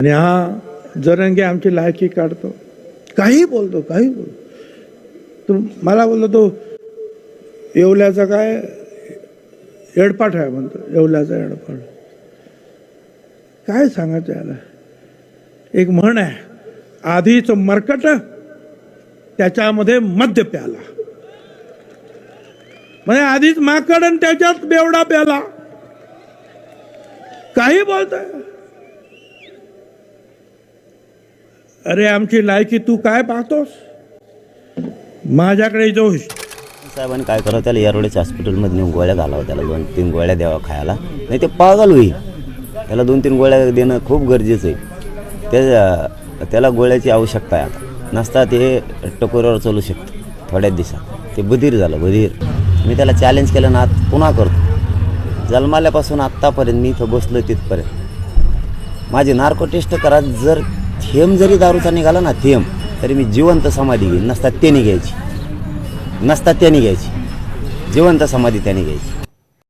आणि हा जरंगे आमची लायकी काढतो. काही बोलतो काही बोलतो. तो मला बोलतो तो येवल्याचा काय येडपाठ आहे म्हणतो येवल्याचा येडपाठ. काय सांगायचं याला? एक म्हण आहे आधीच मरकट त्याच्यामध्ये मद्य प्याला. म्हणजे आधीच माकड आणि त्याच्यात बेवडा प्याला. काही बोलतोय? अरे आमची लायकी तू काय पाहतोस? माझ्याकडे जो साहेबांनी काय करावं त्याला यारोडीच्या हॉस्पिटलमध्ये नेऊन गोळ्या घालावं त्याला दोन तीन गोळ्या द्यावा खायला. नाही ते पागल होईल. त्याला दोन तीन गोळ्या देणं खूप गरजेचं आहे. त्या त्याला गोळ्याची आवश्यकता आहे आता. नसता ते टकोऱ्यावर चालू शकतं थोड्याच दिवसात. ते बधीर झालं बधीर. मी त्याला चॅलेंज केलं ना पुन्हा करतो. जन्माल्यापासून आत्तापर्यंत मी इथं बसलो तिथपर्यंत. माझी नार्को टेस्ट करा जर थेंब जरी दारूचा निघाला ना थेंब तरी मी जिवंत समाधी घेईन. नसतात त्याने घ्यायची. नसतात त्याने घ्यायची. जिवंत समाधी त्याने घ्यायची.